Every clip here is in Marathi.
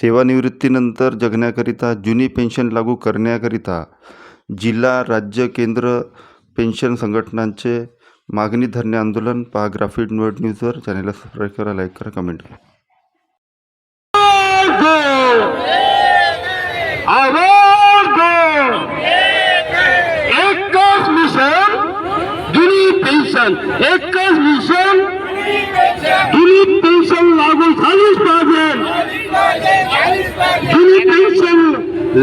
सेवानिवृत्तीनंतर जगण्याकरिता जुनी पेन्शन लागू करण्याकरिता जिल्हा राज्य केंद्र पेन्शन संघटनांचे मागणी धरणे आंदोलन पहा ग्राफिक वर्ड न्यूजवर चॅनेलला सबस्क्राईब करा लाईक करा कमेंट करा. एकच मिशन जुनी पेन्शन. एकच मिशन जुनी पेन्शन लागू झालीच जुनी पेन्शन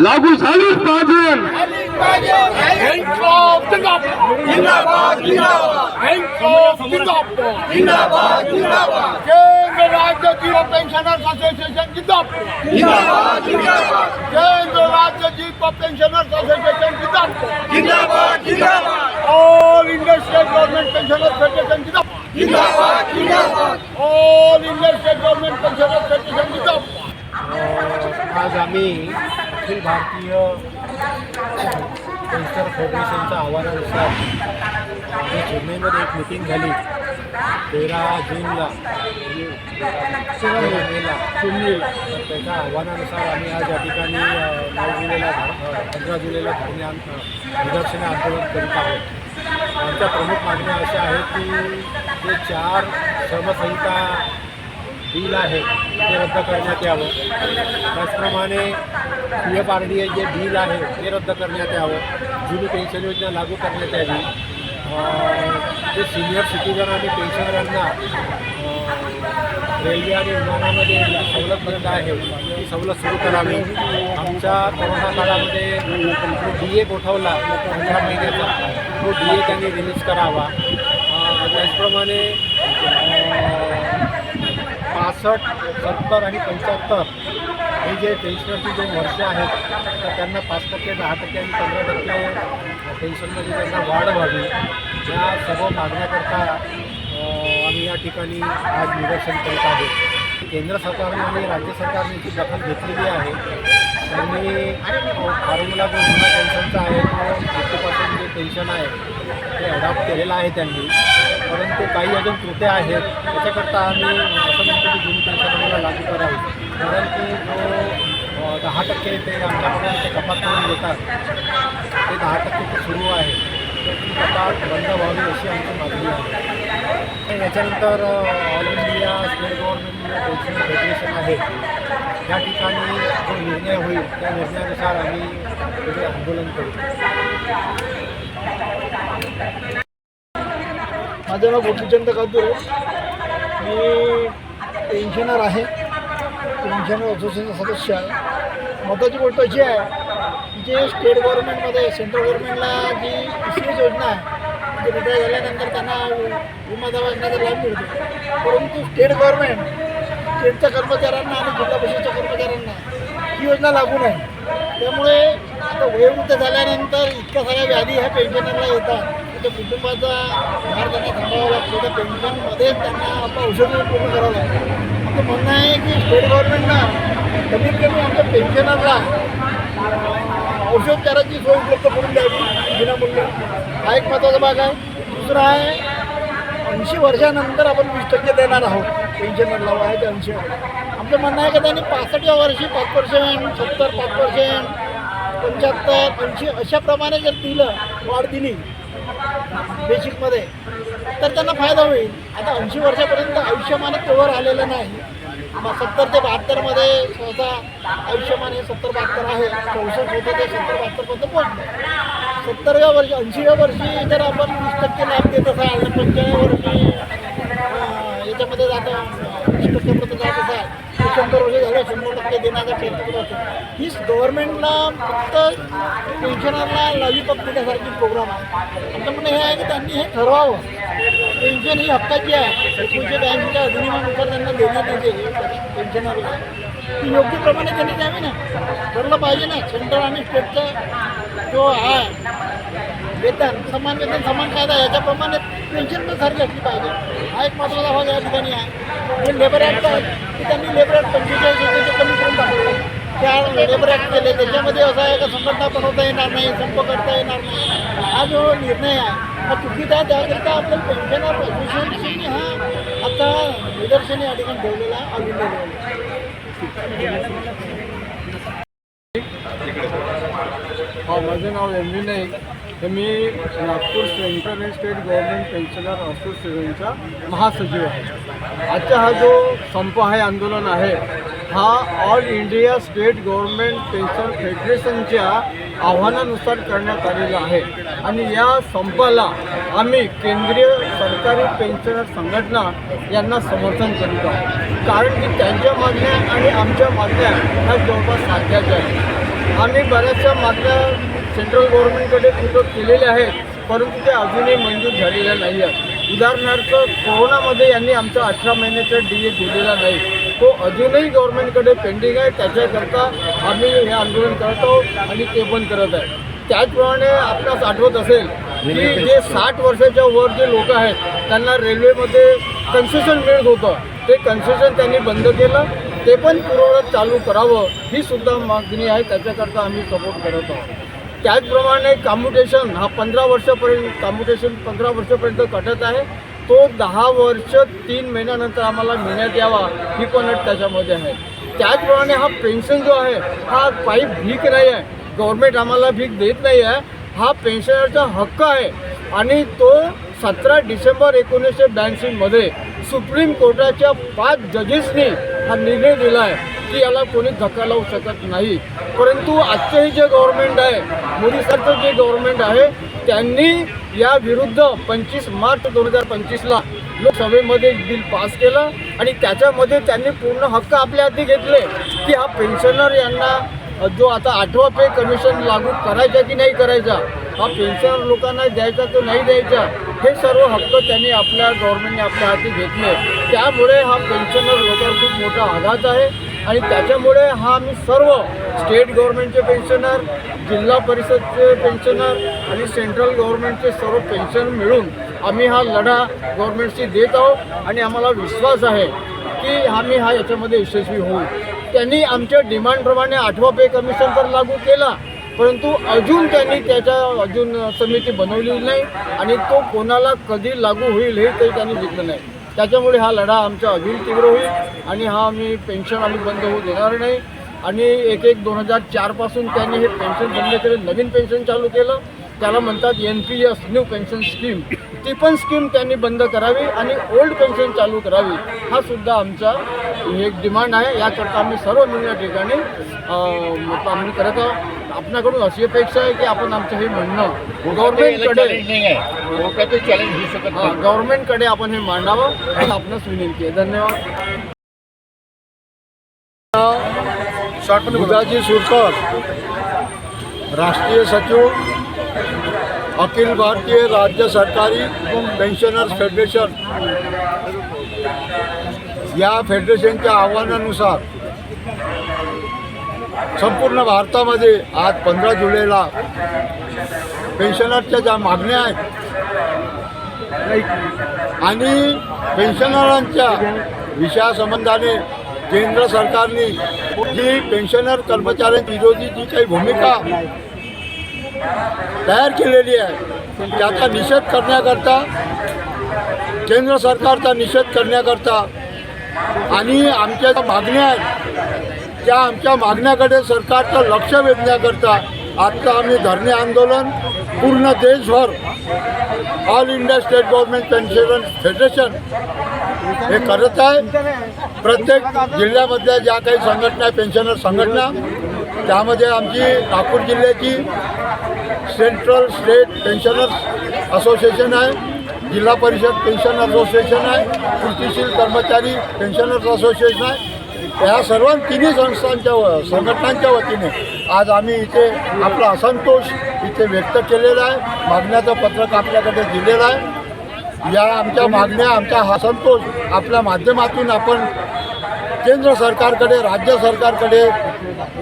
लागू झालीच पाहिजे. राज्य जीव पेन्शनर्स असोसिएशन जिंदाबाद केंद्र राज्य association all India state government federation all India state government pensioners federation जिंदाबाद आज आम्ही अखिल भारतीय पेन्शनर फेडरेशनच्या आव्हानानुसार आम्ही चेन्नईमध्ये एक मिटिंग झाली. तेरा जूनला म्हणजे तेरा मेला तर त्याच्या आव्हानानुसार आम्ही आज या ठिकाणी नऊ जुलैला पंधरा जुलैला धरणे निदर्शने आंदोलन करीत आहोत. आमच्या प्रमुख मागण्या अशा आहेत की जे चार श्रमसंहिता बिल आहे ते रद्द करण्यात यावं. त्याचप्रमाणे P. F. R. D. A. जे बिल आहे ते रद्द करण्यात यावं. जुनी पेन्शन योजना लागू करण्यात यावी. जे सिनियर सिटीजन आणि पेन्शनरांना रेल्वे आणि विमानामध्ये सवलत बंद आहे ती सवलत सुरू करावी. आमच्या कोरोना काळामध्ये जो डी ए गोठवला पंधरा महिन्याचा तो डी ए त्यांनी रिलीज करावा. त्याचप्रमाणे पासष्ट सत्तर आणि पंच्याहत्तर हे जे पेन्शनरची जे वर्ष आहेत तर त्यांना पाच टक्के दहा टक्के आणि पंधरा टक्के पेन्शनमध्ये त्यांना वाढ व्हावी. या सर्व मागण्याकरता आम्ही या ठिकाणी आज निदर्शन करत आहोत. केंद्र सरकारने आणि राज्य सरकारने जी दखल घेतलेली आहे त्यांनी फॉर्म्युला जो जुना पेन्शनचा आहे तो फिफ्टीपासून जे पेन्शन आहे ते अडॉप्ट केलेलं आहे त्यांनी. परंतु काही अजून त्रुट्या आहेत. त्याच्याकरता आम्ही असं म्हणतो की जून पेन्शन लागू करावी. कारण की जो दहा टक्के ते आमच्याकडे ते कपात करून देतात. ते दहा टक्के सुरू आहे. तर ती कपात बंद व्हावी अशी आमची मागणी आहे. आणि याच्यानंतर all India state government federation आहे. या ठिकाणी जो निर्णय होईल त्या निर्णयानुसार आम्ही आंदोलन करू. माझं नाव गोपीचंद कातुरे मी पेन्शनर आहे. पेन्शनर असोसिएशनचा सदस्य आहे. महत्त्वाची गोष्ट अशी आहे की जे स्टेट गव्हर्नमेंटमध्ये सेंट्रल गव्हर्नमेंटला जी दुसरी योजना आहे म्हणजे रिटायर झाल्यानंतर त्यांना विमा दावा करण्याचा लाभ मिळतो. परंतु स्टेट गव्हर्नमेंट स्टेटच्या कर्मचाऱ्यांना आणि जिल्हा परिषदच्या कर्मचाऱ्यांना ही योजना लागू नाही. त्यामुळे आता वयोवृद्ध झाल्यानंतर इतक्या साऱ्या व्याधी ह्या पेन्शनरला येतात. त्या कुटुंबाचा भार त्यांना थांबावा लागतो. त्या पेन्शनमध्ये त्यांना आपलं औषध पूर्ण करावं लागतं. आमचं म्हणणं आहे की स्टेट गव्हर्नमेंटला कमीत कमी आमच्या पेन्शनरला औषधोपचाराची सोय उपलब्ध करून द्यावी विनामूल्य. हा एक महत्त्वाचा भाग आहे. दुसरा आहे ऐंशी वर्षानंतर आपण वीस टक्के देणार आहोत पेन्शनरला वयाच्या ऐंशी. आमचं म्हणणं आहे का त्यांनी पासष्टव्या वर्षी पाच पर्सेंट सत्तर पाच पर्सेंट पंच्याहत्तर ऐंशी अशाप्रमाणे जर दिलं वाढ दिली बेसिकमध्ये. तर त्यांना फायदा होईल. आता ऐंशी वर्षापर्यंत आयुष्यमान कवर आलेलं नाही. सत्तर ते बहात्तरमध्ये सहसा आयुष्यमान हे सत्तर बहात्तर आहे. चौसष्ट होतं ते सत्तर बहात्तरपर्यंत पोहोचलं. सत्तरव्या वर्षी ऐंशीव्या वर्षी जर आपण वीस टक्के लाभ देत असाल तर पंच्याण्णव वर्षी याच्यामध्ये जाता वीस टक्क्यापर्यंत जात असाल शंभर वर्ष झालं शंभर टक्के देण्याचा प्रयत्न करतो हीच गव्हर्नमेंटला फक्त पेन्शनरला लॉलीपॉप देण्यासारखी प्रोग्राम आहे. आमचं म्हणणं हे आहे की त्यांनी हे ठरवावं. पेन्शन ही हक्काची आहे एकोणीसशे ब्याऐंशीच्या अधिनियमानुसार त्यांना देण्यात येते पेन्शनरला ती योग्य प्रमाणे त्यांनी द्यावी ना? ठरलं पाहिजे ना? सेंट्रल आणि स्टेटचा जो आहे वेतन समान वेतन समान कायदा याच्याप्रमाणे पेन्शन पण सारखी असली पाहिजे. हा एक महत्त्वाचा भाग या ठिकाणी आहे. जे लेबर ॲक्ट आहे त्यांनी लेबर ॲक्ट पंचेचाळीस होते कमी करून टाकलं. त्या लेबर ॲक्ट केले त्याच्यामध्ये असं आहे का संघटना बनवता येणार नाही संप करता येणार नाही. हा जो निर्णय आहे हा चुकीचा आहे. त्याकरिता आपल्या पेन्शनर असोसिएशनने हा आता निदर्शने या ठिकाणी ठेवलेला आहे. हो, माझं नाव एम व्ही नाईक. हे मी Nagpur central and state government pensioner असोसिएशनचा महासचिव आहे. आजचा हा जो संप आहे आंदोलन आहे हा all India state government pension फेडरेशनच्या आव्हानानुसार करण्यात आलेला आहे. आणि या संपाला आम्ही केंद्रीय सरकारी पेन्शनर संघटना यांना समर्थन करीत आहोत. कारण की त्यांच्या मागण्या आणि आमच्या मागण्या ह्या जवळपास सारख्याच आहेत. आम्ही बऱ्याचशा मागण्या सेंट्रल गव्हर्नमेंटकडे कुठं केलेल्या आहेत परंतु त्या अजूनही मंजूर झालेल्या नाही आहेत. उदाहरणार्थ कोरोनामध्ये यांनी आमचा अठरा महिन्याचा डी ए दिलेला नाही. तो अजूनही गव्हर्नमेंटकडे पेंडिंग आहे. त्याच्याकरता आम्ही हे आंदोलन करत आहोत आणि ते पण करत आहे. त्याचप्रमाणे आपणास आठवत असेल की जे साठ वर्षाच्या वर जे लोक आहेत त्यांना रेल्वेमध्ये कन्सेशन मिळत होतं. ते कन्सेशन त्यांनी बंद केलं. ते पण पूर्ववत चालू करावं ही सुद्धा मागणी आहे. त्याच्याकरता आम्ही सपोर्ट करत आहोत. त्याचप्रमाणे काम्युटेशन हा पंधरा वर्षापर्यंत काम्युटेशन पंधरा वर्षापर्यंत कटत आहे. तो दहा वर्ष तीन महिन्यानंतर आम्हाला मिळण्यात यावा ही पण अट त्याच्यामध्ये आहे. त्याचप्रमाणे हा पेन्शन जो आहे हा काही भीक नाही आहे गव्हर्मेंट आम्हाला भीक देत नाही आहे हा पेन्शनरचा हक्क आहे. आणि तो सतरा डिसेंबर एकोणीसशे ब्याऐंशीमध्ये सुप्रीम कोर्टाच्या पाच जजेसनी हा निर्णय दिला आहे की याला कोणी धक्का लावू शकत नाही. परंतु आजचंही जे गव्हर्नमेंट आहे मोदी सरकारचं जे गव्हर्नमेंट आहे त्यांनी या विरुद्ध पंचवीस मार्च दोन हजार पंचवीसला लोकसभेमध्ये बिल पास केलं आणि त्याच्यामध्ये त्यांनी पूर्ण हक्क आपल्या हाती घेतले की हा पेन्शनर यांना जो आता आठवा पे कमिशन लागू करायचा की नाही करायचा हा पेन्शनर लोकांना द्यायचा तो नाही द्यायचा हे सर्व हक्क त्यांनी आपल्या गव्हर्नमेंटने आपल्या हाती घेतले. त्यामुळे हा पेन्शनर लोकांवर खूप मोठा आघात आहे. आणि त्याच्यामुळे हा आम्ही सर्व स्टेट गव्हर्नमेंटचे पेन्शनर जिल्हा परिषदचे पेन्शनर आणि सेंट्रल गव्हर्नमेंटचे सर्व पेन्शन मिळून आम्ही हा लढा गव्हर्नमेंटशी देत आहोत. आणि आम्हाला विश्वास आहे की आम्ही हा याच्यामध्ये यशस्वी होऊ. त्यांनी आमच्या डिमांडप्रमाणे आठवा पे कमिशन तर लागू केला परंतु अजून त्यांनी त्याच्या अजून समिती बनवली नाही आणि तो कोणाला कधी लागू होईल हे काही त्यांनी दिलं नाही. त्याच्यामुळे हा लढा आमचा अजून तीव्र होईल आणि हा आम्ही पेन्शन आम्ही बंद होऊ देणार नाही. आणि एक एक दोन हजार चारपासून त्यांनी हे पेन्शन बंद केलं नवीन पेन्शन चालू केलं. त्याला म्हणतात N P S new pension scheme ती पण स्कीम त्यांनी बंद करावी आणि ओल्ड पेन्शन चालू करावी हा सुद्धा आमचा एक डिमांड आहे. याकरता आम्ही सर्व मिळून या ठिकाणी आम्ही करत आहोत. आपल्याकडून अशी अपेक्षा आहे की आपण आमचं हे म्हणणं गव्हर्नमेंटकडे हा, गव्हर्नमेंटकडे आपण हे मांडावं असं आपणास विनंती आहे. धन्यवाद. बुधाजी सुरकर राष्ट्रीय सचिव अखिल भारतीय राज्य सरकारी पेन्शनर्स फेडरेशन या फेडरेशनच्या आव्हानानुसार संपूर्ण भारतामध्ये आज पंधरा जुलैला पेन्शनरच्या ज्या मागण्या आहेत आणि पेन्शनरांच्या विषयासंबंधाने केंद्र सरकारने जी पेन्शनर कर्मचारी विरोधी जी काही भूमिका तयार केलेली आहे त्याचा निषेध करण्याकरता केंद्र सरकारचा निषेध करण्याकरता आणि आमच्या ज्या मागण्या आहेत त्या आमच्या मागण्याकडे सरकारचं लक्ष वेधण्याकरता आजचं आम्ही धरणे आंदोलन पूर्ण देशभर all India state government pension federation हे करत आहे. प्रत्येक जिल्ह्यामधल्या ज्या काही संघटना आहे पेन्शनर संघटना त्यामध्ये आमची नागपूर जिल्ह्याची सेंट्रल स्टेट पेन्शनर्स असोसिएशन आहे जिल्हा परिषद पेन्शन असोसिएशन आहे कृतीशील कर्मचारी पेन्शनर्स असोसिएशन आहे. या सर्व तिन्ही संस्थांच्या व संघटनांच्या वतीने आज आम्ही इथे आपला असंतोष इथे व्यक्त केलेला आहे. मागण्याचं पत्रक आपल्याकडे दिलेलं आहे. या आमच्या मागण्या आमचा हा संतोष आपल्या माध्यमातून आपण केंद्र सरकारकडे राज्य सरकारकडे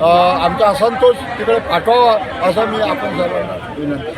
आमचा असंतोष तिकडे पाठवावा असं मी आपण सर्वांना विनंती